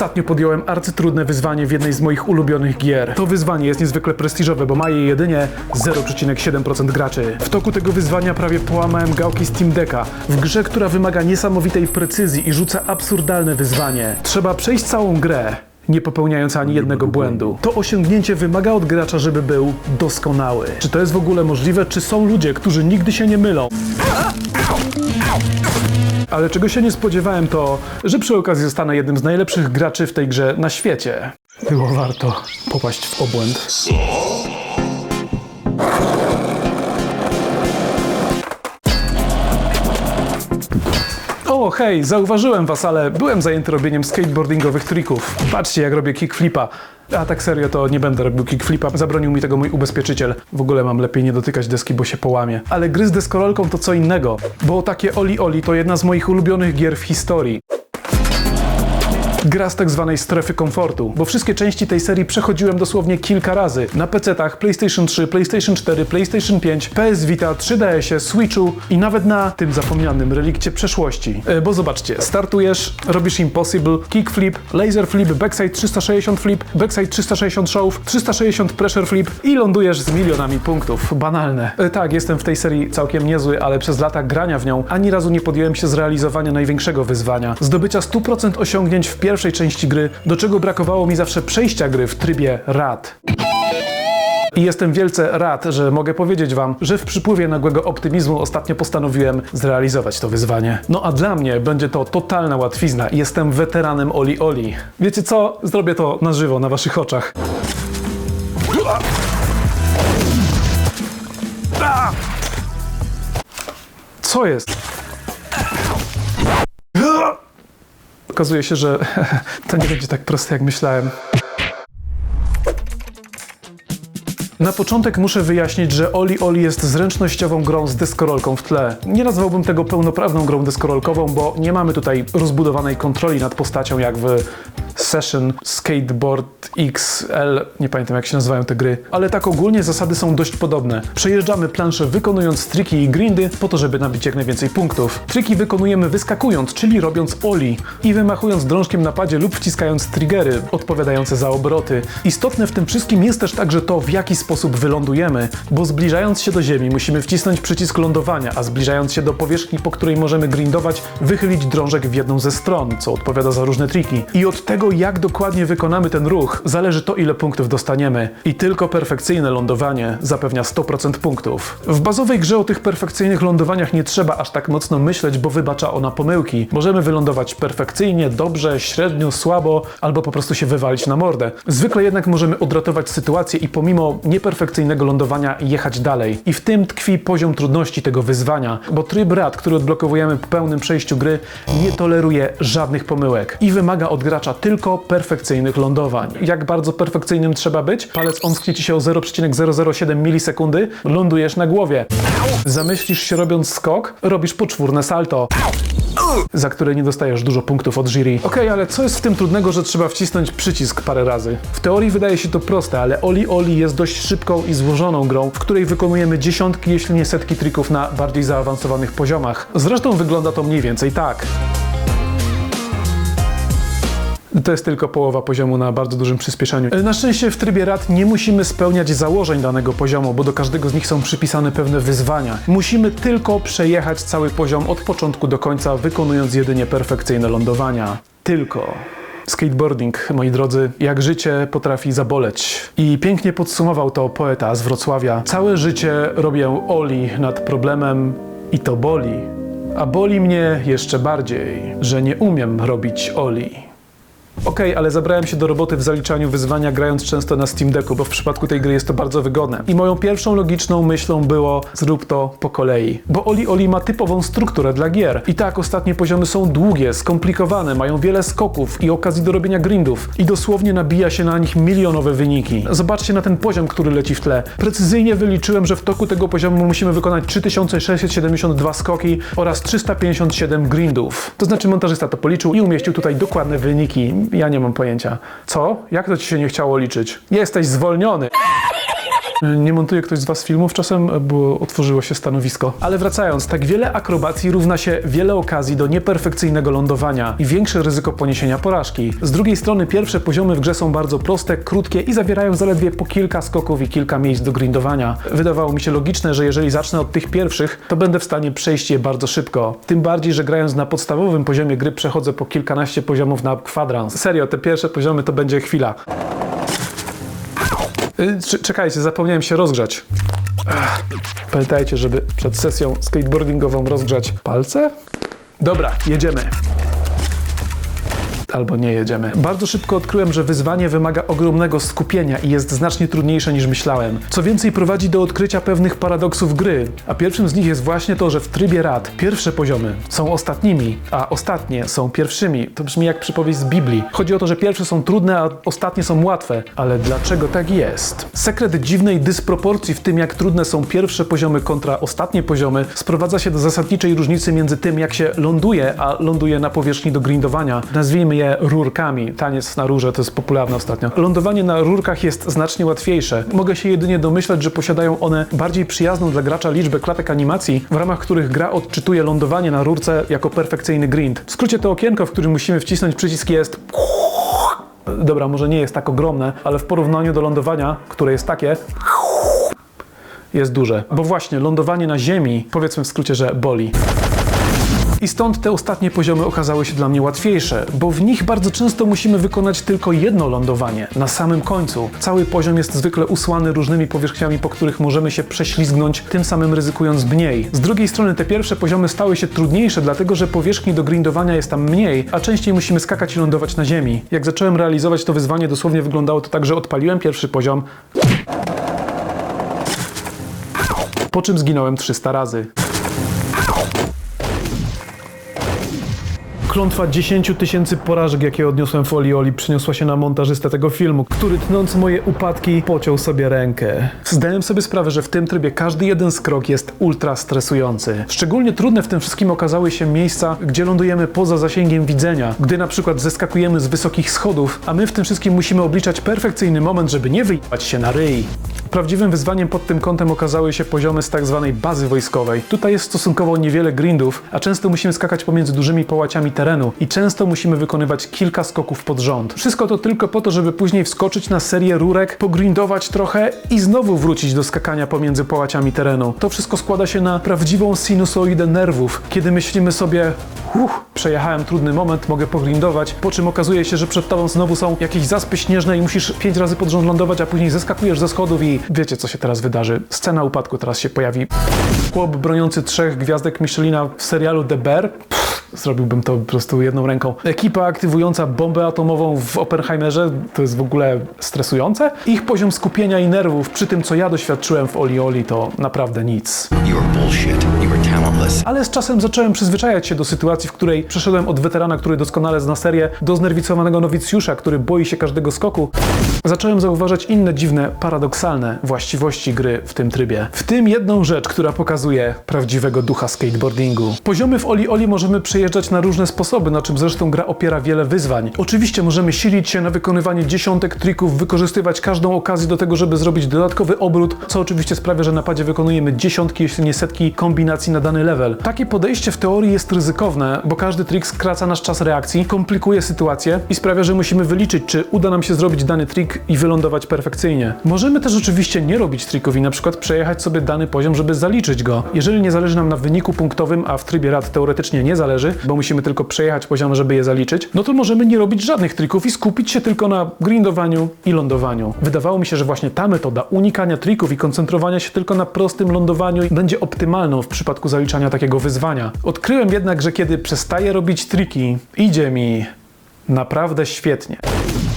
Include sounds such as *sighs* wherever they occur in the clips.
Ostatnio podjąłem arcytrudne wyzwanie w jednej z moich ulubionych gier. To wyzwanie jest niezwykle prestiżowe, bo ma je jedynie 0,7% graczy. W toku tego wyzwania prawie połamałem gałki Steam Decka w grze, która wymaga niesamowitej precyzji i rzuca absurdalne wyzwanie. Trzeba przejść całą grę, nie popełniając ani jednego błędu. To osiągnięcie wymaga od gracza, żeby był doskonały. Czy to jest w ogóle możliwe? Czy są ludzie, którzy nigdy się nie mylą? Ale czego się nie spodziewałem to, że przy okazji zostanę jednym z najlepszych graczy w tej grze na świecie. Było warto popaść w obłęd. O, hej, zauważyłem was, ale byłem zajęty robieniem skateboardingowych trików. Patrzcie, jak robię kickflipa. A tak serio, to nie będę robił kickflipa. Zabronił mi tego mój ubezpieczyciel. W ogóle mam lepiej nie dotykać deski, bo się połamie. Ale gry z deskorolką to co innego, bo takie Oli Oli to jedna z moich ulubionych gier w historii. Gra z tak zwanej strefy komfortu, bo wszystkie części tej serii przechodziłem dosłownie kilka razy. Na PC-tach, PlayStation 3, PlayStation 4, PlayStation 5, PS Vita, 3DS-ie, Switchu i nawet na tym zapomnianym relikcie przeszłości. E, bo zobaczcie, startujesz, robisz Impossible, Kickflip, Laser Flip, Backside 360 Flip, Backside 360 Shove, 360 Pressure Flip i lądujesz z milionami punktów. Banalne. E, tak, jestem w tej serii całkiem niezły, ale przez lata grania w nią ani razu nie podjąłem się zrealizowania największego wyzwania. Zdobycia 100% osiągnięć w pierwszej części gry, do czego brakowało mi zawsze przejścia gry w trybie rad. I jestem wielce rad, że mogę powiedzieć Wam, że w przypływie nagłego optymizmu ostatnio postanowiłem zrealizować to wyzwanie. No a dla mnie będzie to totalna łatwizna jestem weteranem Oli Oli. Wiecie co? Zrobię to na żywo, na Waszych oczach. Co jest? Okazuje się, że *laughs* to nie będzie tak proste, jak myślałem. Na początek muszę wyjaśnić, że Oli Oli jest zręcznościową grą z deskorolką w tle. Nie nazwałbym tego pełnoprawną grą deskorolkową, bo nie mamy tutaj rozbudowanej kontroli nad postacią jak w Session, Skateboard XL, nie pamiętam jak się nazywają te gry, ale tak ogólnie zasady są dość podobne. Przejeżdżamy planszę wykonując triki i grindy po to, żeby nabić jak najwięcej punktów. Triki wykonujemy wyskakując, czyli robiąc Oli i wymachując drążkiem na padzie lub wciskając triggery odpowiadające za obroty. Istotne w tym wszystkim jest też także to, w jaki sposób wylądujemy, bo zbliżając się do ziemi musimy wcisnąć przycisk lądowania, a zbliżając się do powierzchni, po której możemy grindować, wychylić drążek w jedną ze stron, co odpowiada za różne triki. I od tego, jak dokładnie wykonamy ten ruch, zależy to, ile punktów dostaniemy. I tylko perfekcyjne lądowanie zapewnia 100% punktów. W bazowej grze o tych perfekcyjnych lądowaniach nie trzeba aż tak mocno myśleć, bo wybacza ona pomyłki. Możemy wylądować perfekcyjnie, dobrze, średnio, słabo, albo po prostu się wywalić na mordę. Zwykle jednak możemy odratować sytuację i pomimo nieperfekcyjnego lądowania jechać dalej. I w tym tkwi poziom trudności tego wyzwania, bo tryb rad, który odblokowujemy po pełnym przejściu gry, nie toleruje żadnych pomyłek i wymaga od gracza tylko perfekcyjnych lądowań. Jak bardzo perfekcyjnym trzeba być? Palec omsknie ci się o 0,007 milisekundy, lądujesz na głowie. Zamyślisz się robiąc skok, robisz poczwórne salto za które nie dostajesz dużo punktów od jury. Okej, ale co jest w tym trudnego, że trzeba wcisnąć przycisk parę razy? W teorii wydaje się to proste, ale Oli Oli jest dość szybką i złożoną grą, w której wykonujemy dziesiątki, jeśli nie setki trików na bardziej zaawansowanych poziomach. Zresztą wygląda to mniej więcej tak. To jest tylko połowa poziomu na bardzo dużym przyspieszeniu. Na szczęście w trybie rad nie musimy spełniać założeń danego poziomu, bo do każdego z nich są przypisane pewne wyzwania. Musimy tylko przejechać cały poziom od początku do końca, wykonując jedynie perfekcyjne lądowania. Tylko. Skateboarding, moi drodzy, jak życie potrafi zaboleć. I pięknie podsumował to poeta z Wrocławia. Całe życie robię oli nad problemem i to boli. A boli mnie jeszcze bardziej, że nie umiem robić oli. Okej, ale zabrałem się do roboty w zaliczaniu wyzwania, grając często na Steam Decku, bo w przypadku tej gry jest to bardzo wygodne. I moją pierwszą logiczną myślą było, zrób to po kolei. Bo Oli Oli ma typową strukturę dla gier. I tak, ostatnie poziomy są długie, skomplikowane, mają wiele skoków i okazji do robienia grindów. I dosłownie nabija się na nich milionowe wyniki. Zobaczcie na ten poziom, który leci w tle. Precyzyjnie wyliczyłem, że w toku tego poziomu musimy wykonać 3672 skoki oraz 357 grindów. To znaczy montażysta to policzył i umieścił tutaj dokładne wyniki. Ja nie mam pojęcia. Co? Jak to ci się nie chciało liczyć? Jesteś zwolniony. Nie montuje ktoś z Was filmów czasem, bo otworzyło się stanowisko. Ale wracając, tak wiele akrobacji równa się wiele okazji do nieperfekcyjnego lądowania i większe ryzyko poniesienia porażki. Z drugiej strony pierwsze poziomy w grze są bardzo proste, krótkie i zawierają zaledwie po kilka skoków i kilka miejsc do grindowania. Wydawało mi się logiczne, że jeżeli zacznę od tych pierwszych, to będę w stanie przejść je bardzo szybko. Tym bardziej, że grając na podstawowym poziomie gry przechodzę po kilkanaście poziomów na kwadrans. Serio, te pierwsze poziomy to będzie chwila. Y, cz- Czekajcie, zapomniałem się rozgrzać. Ach, Pamiętajcie, żeby przed sesją skateboardingową rozgrzać palce? Dobra, jedziemy. Albo nie jedziemy. Bardzo szybko odkryłem, że wyzwanie wymaga ogromnego skupienia i jest znacznie trudniejsze niż myślałem. Co więcej, prowadzi do odkrycia pewnych paradoksów gry. A pierwszym z nich jest właśnie to, że w trybie rad pierwsze poziomy są ostatnimi, a ostatnie są pierwszymi. To brzmi jak przypowieść z Biblii. Chodzi o to, że pierwsze są trudne, a ostatnie są łatwe. Ale dlaczego tak jest? Sekret dziwnej dysproporcji w tym, jak trudne są pierwsze poziomy kontra ostatnie poziomy, sprowadza się do zasadniczej różnicy między tym, jak się ląduje, a ląduje na powierzchni do grindowania. Nazwijmy rurkami. Taniec na rurze to jest popularne ostatnio. Lądowanie na rurkach jest znacznie łatwiejsze. Mogę się jedynie domyślać, że posiadają one bardziej przyjazną dla gracza liczbę klatek animacji, w ramach których gra odczytuje lądowanie na rurce jako perfekcyjny grind. W skrócie to okienko, w którym musimy wcisnąć przycisk jest Dobra, może nie jest tak ogromne, ale w porównaniu do lądowania, które jest takie, jest duże. Bo właśnie lądowanie na ziemi, powiedzmy w skrócie, że boli. I stąd te ostatnie poziomy okazały się dla mnie łatwiejsze, bo w nich bardzo często musimy wykonać tylko jedno lądowanie, na samym końcu. Cały poziom jest zwykle usłany różnymi powierzchniami, po których możemy się prześlizgnąć, tym samym ryzykując mniej. Z drugiej strony te pierwsze poziomy stały się trudniejsze, dlatego że powierzchni do grindowania jest tam mniej, a częściej musimy skakać i lądować na ziemi. Jak zacząłem realizować to wyzwanie, dosłownie wyglądało to tak, że odpaliłem pierwszy poziom, po czym zginąłem 300 razy. Klątwa 10 tysięcy porażek, jakie odniosłem w Oli Oli, przyniosła się na montażystę tego filmu, który tnąc moje upadki, pociął sobie rękę. Zdałem sobie sprawę, że w tym trybie każdy jeden skrok jest ultra stresujący. Szczególnie trudne w tym wszystkim okazały się miejsca, gdzie lądujemy poza zasięgiem widzenia, gdy na przykład zeskakujemy z wysokich schodów, a my w tym wszystkim musimy obliczać perfekcyjny moment, żeby nie wyjechać się na ryj. Prawdziwym wyzwaniem pod tym kątem okazały się poziomy z tak zwanej bazy wojskowej. Tutaj jest stosunkowo niewiele grindów, a często musimy skakać pomiędzy dużymi połaciami terenu i często musimy wykonywać kilka skoków pod rząd. Wszystko to tylko po to, żeby później wskoczyć na serię rurek, pogrindować trochę i znowu wrócić do skakania pomiędzy połaciami terenu. To wszystko składa się na prawdziwą sinusoidę nerwów, kiedy myślimy sobie Uff, przejechałem trudny moment, mogę pogrindować, po czym okazuje się, że przed tobą znowu są jakieś zaspy śnieżne i musisz pięć razy pod rząd lądować, a później zeskakujesz ze schodów i wiecie, co się teraz wydarzy. Scena upadku teraz się pojawi. Chłop broniący trzech gwiazdek Michelina w serialu The Bear. Zrobiłbym to po prostu jedną ręką. Ekipa aktywująca bombę atomową w Oppenheimerze to jest w ogóle stresujące. Ich poziom skupienia i nerwów przy tym, co ja doświadczyłem w Oli Oli, to naprawdę nic. Ale z czasem zacząłem przyzwyczajać się do sytuacji, w której przeszedłem od weterana, który doskonale zna serię, do znerwicowanego nowicjusza, który boi się każdego skoku. Zacząłem zauważać inne dziwne, paradoksalne właściwości gry w tym trybie. W tym jedną rzecz, która pokazuje prawdziwego ducha skateboardingu. Poziomy w Oli Oli możemy przejeżdżać na różne sposoby, na czym zresztą gra opiera wiele wyzwań. Oczywiście możemy silić się na wykonywanie dziesiątek trików, wykorzystywać każdą okazję do tego, żeby zrobić dodatkowy obrót, co oczywiście sprawia, że na padzie wykonujemy dziesiątki, jeśli nie setki kombinacji na dany level. Takie podejście w teorii jest ryzykowne, bo każdy trik skraca nasz czas reakcji, komplikuje sytuację i sprawia, że musimy wyliczyć, czy uda nam się zrobić dany trik i wylądować perfekcyjnie. Możemy też oczywiście nie robić trików i na przykład przejechać sobie dany poziom, żeby zaliczyć go. Jeżeli nie zależy nam na wyniku punktowym, a w trybie rad teoretycznie nie zależy, bo musimy tylko przejechać poziom, żeby je zaliczyć, no to możemy nie robić żadnych trików i skupić się tylko na grindowaniu i lądowaniu. Wydawało mi się, że właśnie ta metoda unikania trików i koncentrowania się tylko na prostym lądowaniu będzie optymalną w przypadku zaliczania takiego wyzwania. Odkryłem jednak, że kiedy przestaję robić triki, idzie mi naprawdę świetnie.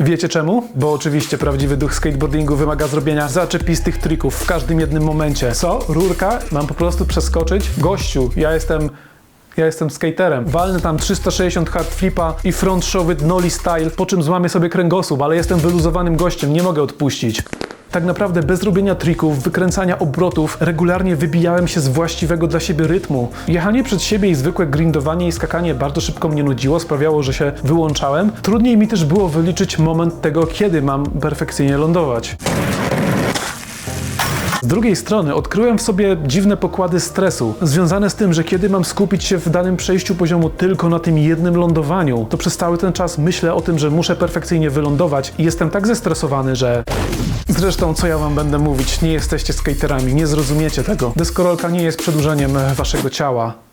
Wiecie czemu? Bo oczywiście prawdziwy duch skateboardingu wymaga zrobienia zaczepistych trików w każdym jednym momencie. Co? Rurka? Mam po prostu przeskoczyć? Gościu, ja jestem... Ja jestem skaterem. Walnę tam 360 hard flipa i front showy nollie style, po czym złamię sobie kręgosłup, ale jestem wyluzowanym gościem, nie mogę odpuścić. Tak naprawdę bez robienia trików, wykręcania obrotów, regularnie wybijałem się z właściwego dla siebie rytmu. Jechanie przed siebie i zwykłe grindowanie i skakanie bardzo szybko mnie nudziło, sprawiało, że się wyłączałem. Trudniej mi też było wyliczyć moment tego, kiedy mam perfekcyjnie lądować. Z drugiej strony odkryłem w sobie dziwne pokłady stresu, związane z tym, że kiedy mam skupić się w danym przejściu poziomu tylko na tym jednym lądowaniu, to przez cały ten czas myślę o tym, że muszę perfekcyjnie wylądować i jestem tak zestresowany, że Zresztą, co ja wam będę mówić, nie jesteście skaterami, nie zrozumiecie tego. Deskorolka nie jest przedłużeniem waszego ciała.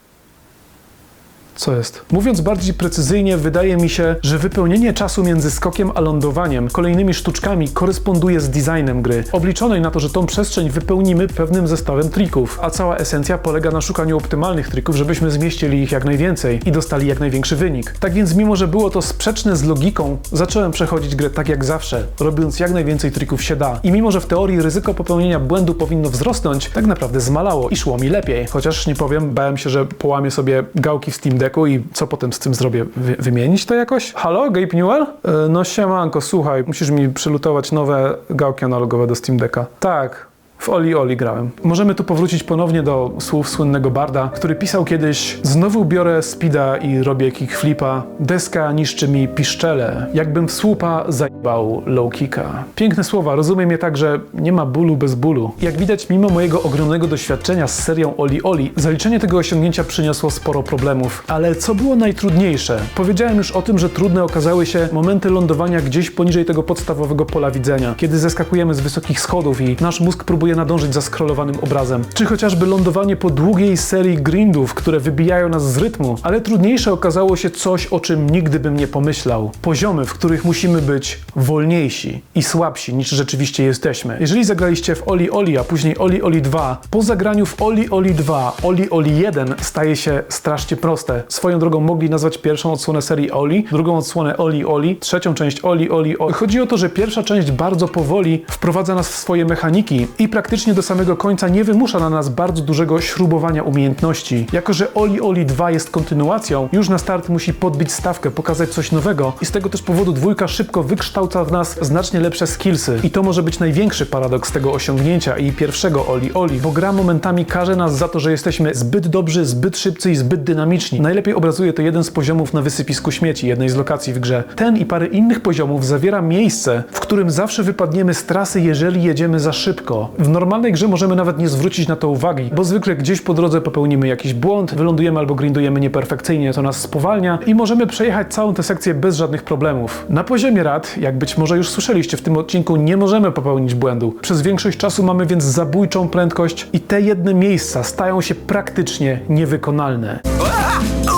Co jest? Mówiąc bardziej precyzyjnie, wydaje mi się, że wypełnienie czasu między skokiem a lądowaniem kolejnymi sztuczkami koresponduje z designem gry, obliczonej na to, że tą przestrzeń wypełnimy pewnym zestawem trików, a cała esencja polega na szukaniu optymalnych trików, żebyśmy zmieścili ich jak najwięcej i dostali jak największy wynik. Tak więc, mimo że było to sprzeczne z logiką, zacząłem przechodzić grę tak jak zawsze, robiąc jak najwięcej trików się da. I mimo, że w teorii ryzyko popełnienia błędu powinno wzrosnąć, tak naprawdę zmalało i szło mi lepiej. Chociaż nie powiem, bałem się, że połamię sobie gałki w Steam I co potem z tym zrobię? Wy wymienić to jakoś? Halo, Gabe Newell? E, no siemanko, słuchaj, musisz mi przylutować nowe gałki analogowe do Steam Decka. Tak. W Oli Oli grałem. Możemy tu powrócić ponownie do słów słynnego Barda, który pisał kiedyś Znowu biorę speeda i robię kickflipa. Deska niszczy mi piszczele. Jakbym w słupa zajebał low kicka. Piękne słowa, rozumiem je tak, że nie ma bólu bez bólu. Jak widać, mimo mojego ogromnego doświadczenia z serią Oli Oli, zaliczenie tego osiągnięcia przyniosło sporo problemów. Ale co było najtrudniejsze? Powiedziałem już o tym, że trudne okazały się momenty lądowania gdzieś poniżej tego podstawowego pola widzenia, kiedy zeskakujemy z wysokich schodów i nasz mózg próbuje nadążyć za scrollowanym obrazem. Czy chociażby lądowanie po długiej serii grindów, które wybijają nas z rytmu. Ale trudniejsze okazało się coś, o czym nigdy bym nie pomyślał. Poziomy, w których musimy być wolniejsi i słabsi niż rzeczywiście jesteśmy. Jeżeli zagraliście w Oli Oli, a później Oli Oli 2, po zagraniu w Oli Oli 2, Oli Oli 1 staje się strasznie proste. Swoją drogą mogli nazwać pierwszą odsłonę serii Oli, drugą odsłonę Oli Oli, trzecią część Oli Oli Oli. Chodzi o to, że pierwsza część bardzo powoli wprowadza nas w swoje mechaniki i praktycznie do samego końca nie wymusza na nas bardzo dużego śrubowania umiejętności. Jako, że Oli Oli 2 jest kontynuacją, już na start musi podbić stawkę, pokazać coś nowego i z tego też powodu dwójka szybko wykształca w nas znacznie lepsze skillsy. I to może być największy paradoks tego osiągnięcia i pierwszego Oli Oli, bo gra momentami karze nas za to, że jesteśmy zbyt dobrzy, zbyt szybcy i zbyt dynamiczni. Najlepiej obrazuje to jeden z poziomów na wysypisku śmieci, jednej z lokacji w grze. Ten i parę innych poziomów zawiera miejsce, w którym zawsze wypadniemy z trasy, jeżeli jedziemy za szybko. W normalnej grze możemy nawet nie zwrócić na to uwagi, bo zwykle gdzieś po drodze popełnimy jakiś błąd, wylądujemy albo grindujemy nieperfekcyjnie, to nas spowalnia i możemy przejechać całą tę sekcję bez żadnych problemów. Na poziomie rad, jak być może już słyszeliście w tym odcinku, nie możemy popełnić błędu. Przez większość czasu mamy więc zabójczą prędkość i te jedne miejsca stają się praktycznie niewykonalne.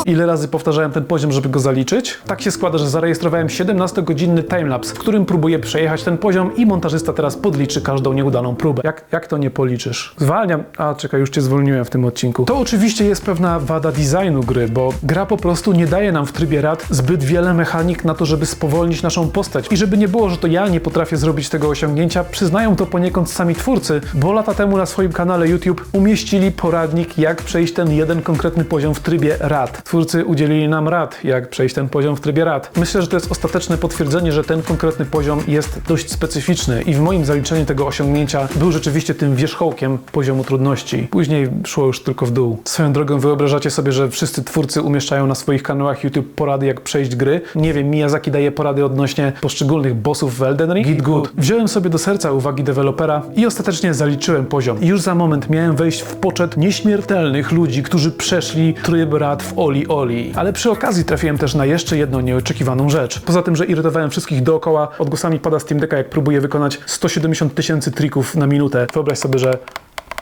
Ile razy powtarzałem ten poziom, żeby go zaliczyć? Tak się składa, że zarejestrowałem 17-godzinny timelapse, w którym próbuję przejechać ten poziom i montażysta teraz podliczy każdą nieudaną próbę. Jak, jak to nie policzysz? Zwalniam. A, czekaj, już cię zwolniłem w tym odcinku. To oczywiście jest pewna wada designu gry, bo gra po prostu nie daje nam w trybie rad zbyt wiele mechanik na to, żeby spowolnić naszą postać. I żeby nie było, że to ja nie potrafię zrobić tego osiągnięcia, przyznają to poniekąd sami twórcy, bo lata temu na swoim kanale YouTube umieścili poradnik, jak przejść ten jeden konkretny poziom w trybie rad. Twórcy udzielili nam rad, jak przejść ten poziom w trybie rad. Myślę, że to jest ostateczne potwierdzenie, że ten konkretny poziom jest dość specyficzny i w moim zaliczeniu tego osiągnięcia był rzeczywiście tym wierzchołkiem poziomu trudności. Później szło już tylko w dół. Swoją drogą wyobrażacie sobie, że wszyscy twórcy umieszczają na swoich kanałach YouTube porady, jak przejść gry? Nie wiem, Miyazaki daje porady odnośnie poszczególnych bossów w Elden Ring? Git good. Wziąłem sobie do serca uwagi dewelopera i ostatecznie zaliczyłem poziom. I już za moment miałem wejść w poczet nieśmiertelnych ludzi, którzy przeszli tryb rad w Oli Oli. Ale przy okazji trafiłem też na jeszcze jedną nieoczekiwaną rzecz. Poza tym, że irytowałem wszystkich dookoła, odgłosami pada Steam Decka, jak próbuję wykonać 170 tysięcy trików na minutę. Wyobraź sobie, że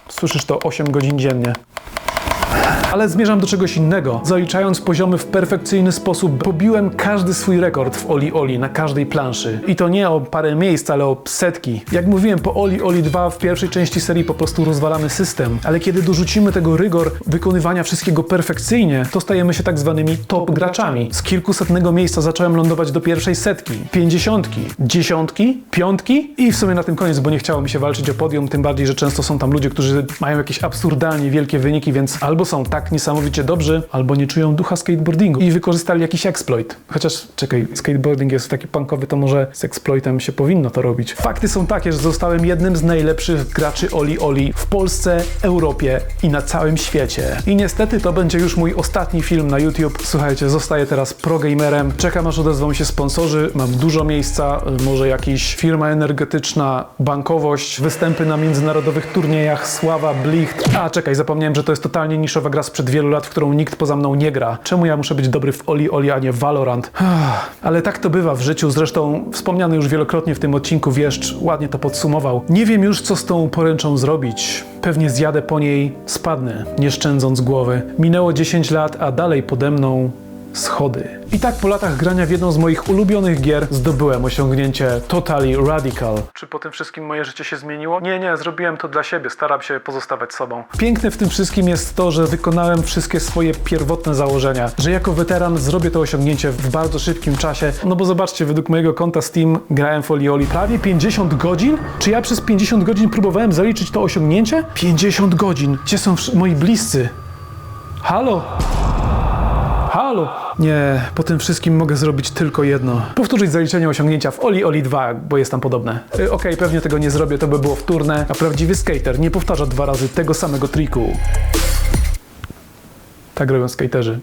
słyszysz to 8 godzin dziennie. Ale zmierzam do czegoś innego. Zaliczając poziomy w perfekcyjny sposób, pobiłem każdy swój rekord w Oli Oli na każdej planszy. I to nie o parę miejsc, ale o setki. Jak mówiłem, po Oli Oli 2 w pierwszej części serii po prostu rozwalamy system, ale kiedy dorzucimy tego rygor wykonywania wszystkiego perfekcyjnie, to stajemy się tak zwanymi top graczami. Z kilkusetnego miejsca zacząłem lądować do pierwszej setki, pięćdziesiątki, dziesiątki, piątki i w sumie na tym koniec, bo nie chciało mi się walczyć o podium, tym bardziej, że często są tam ludzie, którzy mają jakieś absurdalnie wielkie wyniki, więc albo są tak tak niesamowicie dobrzy, albo nie czują ducha skateboardingu i wykorzystali jakiś exploit. Chociaż, czekaj, skateboarding jest taki punkowy, to może z exploitem się powinno to robić. Fakty są takie, że zostałem jednym z najlepszych graczy Oli Oli w Polsce, Europie i na całym świecie. I niestety to będzie już mój ostatni film na YouTube. Słuchajcie, zostaję teraz progamerem. Czekam aż odezwą się sponsorzy. Mam dużo miejsca, może jakiś firma energetyczna, bankowość, występy na międzynarodowych turniejach, sława, blicht. A czekaj, zapomniałem, że to jest totalnie niszowa gra sprzed wielu lat, w którą nikt poza mną nie gra. Czemu ja muszę być dobry w Oli Oli, a nie Valorant? *sighs* Ale tak to bywa w życiu. Zresztą wspomniany już wielokrotnie w tym odcinku wieszcz ładnie to podsumował. Nie wiem już, co z tą poręczą zrobić. Pewnie zjadę po niej, spadnę, nie szczędząc głowy. Minęło 10 lat, a dalej pode mną schody. I tak po latach grania w jedną z moich ulubionych gier zdobyłem osiągnięcie Totally Radical. Czy po tym wszystkim moje życie się zmieniło? Nie, nie, zrobiłem to dla siebie, staram się pozostawać sobą. Piękne w tym wszystkim jest to, że wykonałem wszystkie swoje pierwotne założenia, że jako weteran zrobię to osiągnięcie w bardzo szybkim czasie. No bo zobaczcie, według mojego konta Steam grałem w Oli Oli prawie 50 godzin? Czy ja przez 50 godzin próbowałem zaliczyć to osiągnięcie? 50 godzin! Gdzie są moi bliscy? Halo? Halo! Nie, po tym wszystkim mogę zrobić tylko jedno. Powtórzyć zaliczenie osiągnięcia w Oli Oli 2, bo jest tam podobne. Y, Okej, pewnie tego nie zrobię, to by było wtórne, a prawdziwy skater nie powtarza dwa razy tego samego triku. Tak robią skaterzy.